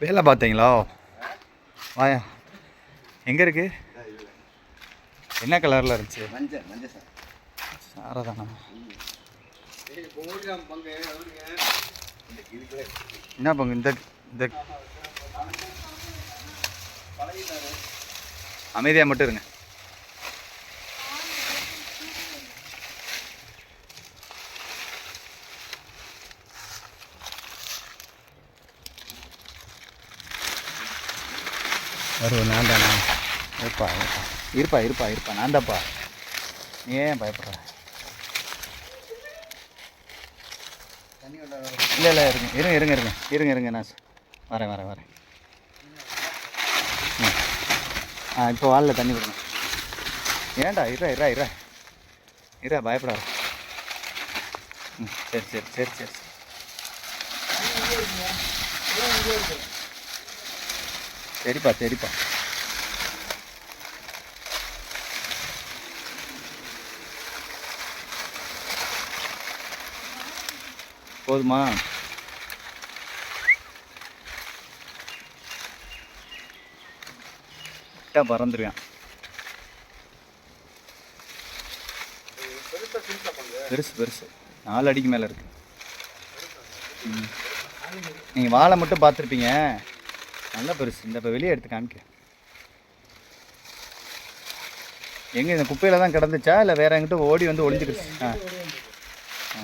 வேலை பார்த்தீங்களா? வாயா. எங்கே இருக்கு? என்ன கலரில் இருந்துச்சு? மஞ்சள் சார். என்ன பங்கு? இந்த இந்த அமைதியாக மட்டும் இருங்க. வருவோம் நான் தானா இருப்பா இருப்பா இருப்பா இருப்பா. இருப்பா நான் தான்ப்பா நீ ஏன் பயப்படுற? தண்ணி இல்லை இல்லை இருங்க. இருங்க இருங்க இருங்க. இருங்க இருங்க நான் வரேன் வரேன் வரேன். ம். ஆ இப்போ வாலில் தண்ணி விடுங்க. ஏன்டா இரா இரா இரா இரா பயப்படாத. ம் சரி சரி சரி சரி சரி. சரிப்பா சரிப்பா போதுமா? கரெக்டாக பறந்துருவேன் பெருசு பெருசு. நாலு அடிக்கு மேலே இருக்கு. ம். நீங்கள் வாழை மட்டும் பார்த்துருப்பீங்க. நல்ல பெருசு. இந்த இப்போ வெளியே எடுத்து காமிக்க எங்கே இந்த குப்பையில் தான் கிடந்துச்சா? இல்லை வேற எங்கிட்ட ஓடி வந்து ஒளிஞ்சுக்கிடுச்சு ஆ. ஆ.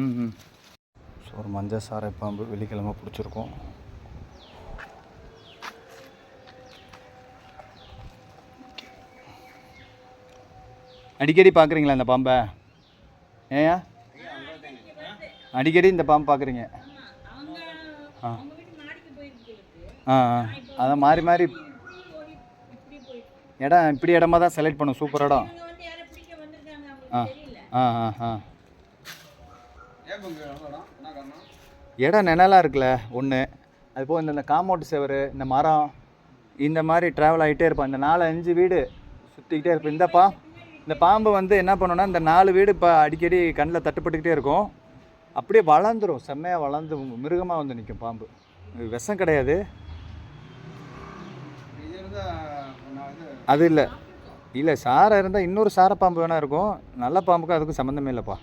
ம் ம். ஸோ ஒரு மஞ்சள் சாரை பாம்பு வெள்ளிக்கிழமை பிடிச்சிருக்கோம். அடிக்கடி பார்க்குறீங்களா இந்த பாம்பை? ஏயா அடிக்கடி இந்த பாம்பு பார்க்குறீங்க ஆ. ஆ ஆ. அதான் மாறி மாறி. இடம் இப்படி இடமா தான் செலக்ட் பண்ணும். சூப்பர் இடம். ஆ ஆ ஆ ஆ. இடம் என்ன நிழலாக இருக்குல்ல ஒன்று அது போக இந்த இந்த காம்பவுண்ட் செவரு இந்த மரம் இந்த மாதிரி ட்ராவல் ஆகிட்டே இருப்பான் இந்த நாலு அஞ்சு வீடு சுற்றிக்கிட்டே இருப்போம் இந்த பா இந்த பாம்பு வந்து என்ன பண்ணுன்னா இந்த நாலு வீடு இப்போ அடிக்கடி கண்ணில் தட்டுப்பட்டுக்கிட்டே இருக்கும். அப்படியே வளர்ந்துரும். செம்மையாக வளர்ந்து மிருகமாக வந்து நிற்கும் பாம்பு. விஷம் கிடையாது இது இருந்தால் நான் இது அது இல்லை. இல்லை சாரை இருந்தால் இன்னொரு சாரை பாம்பு வேணா இருக்கும். நல்ல பாம்புக்கும் அதுக்கும் சம்மந்தமே இல்லைப்பா.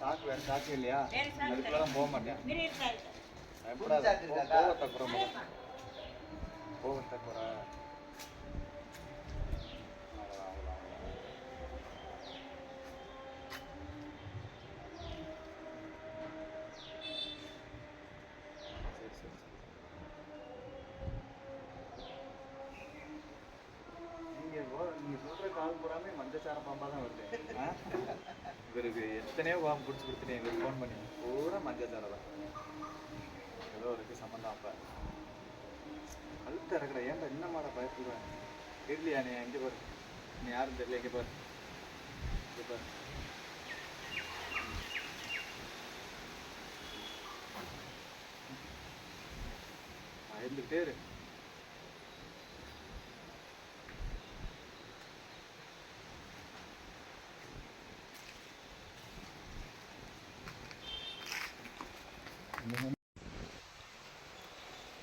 சாக்கு வேறு சாக்கு இல்லையா? போக மாட்டேன். கோவத்தை குறை. கோவத்தை குறை அவ்வளோதான், அவ்வளோதான், அவ்வளோதான். சரி சரி சரி நீங்கள் நாள் சொல்கிற கால் பூராமே மஞ்சச்சார பாம்பாக தான் வருது இவருக்கு எத்தனையோ பாம்பு பிடிச்சி கொடுத்துட்டேன் எங்களுக்கு ஃபோன் பண்ணி. பூரா மஞ்சச்சாரை தான். ஏதோ இருக்கு சம்மந்தம் அப்போ. அழுத்த இறக்குற ஏன்டா என்ன மாட பயப்படுவேன் தெரியலையா நீ எங்கே பாரு? நீ யாரும் தெரியல எங்கே பாரு. இங்கே பாரு. பயந்துக்கிட்டே இரு.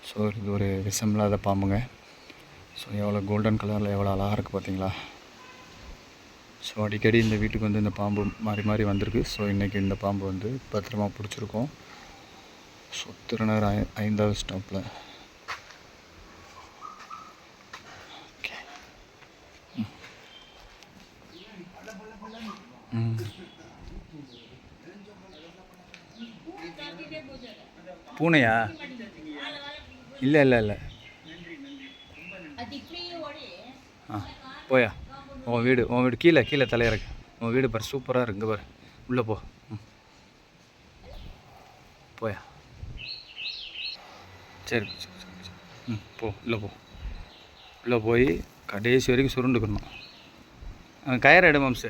ஸோ இது ஒரு விஷமில்லாத பாம்புங்க. ஸோ எவ்வளோ கோல்டன் கலரில் எவ்வளோ அழகாக இருக்குது பார்த்தீங்களா? ஸோ அடிக்கடி இந்த வீட்டுக்கு வந்து இந்த பாம்பு மாறி மாறி வந்திருக்கு. ஸோ இன்றைக்கி இந்த பாம்பு வந்து பத்திரமா பிடிச்சிருக்கோம். ஸோ திருநர் ஐ ஐந்தாவது ஸ்டாப்பில் பூனையா? இல்லை இல்லை இல்லை. ஆ போயா. உன் வீடு உன் வீடு கீழே கீழே தலையிறக்கு உன் வீடு பாரு சூப்பராக இருக்கு பாரு. உள்ளே போ. ம். போயா. சரி ம் போ உள்ளே போ. உள்ளே போய் கடைசி வரைக்கும் சுருண்டுக்கணும். கயிறு எடு மாம்சு.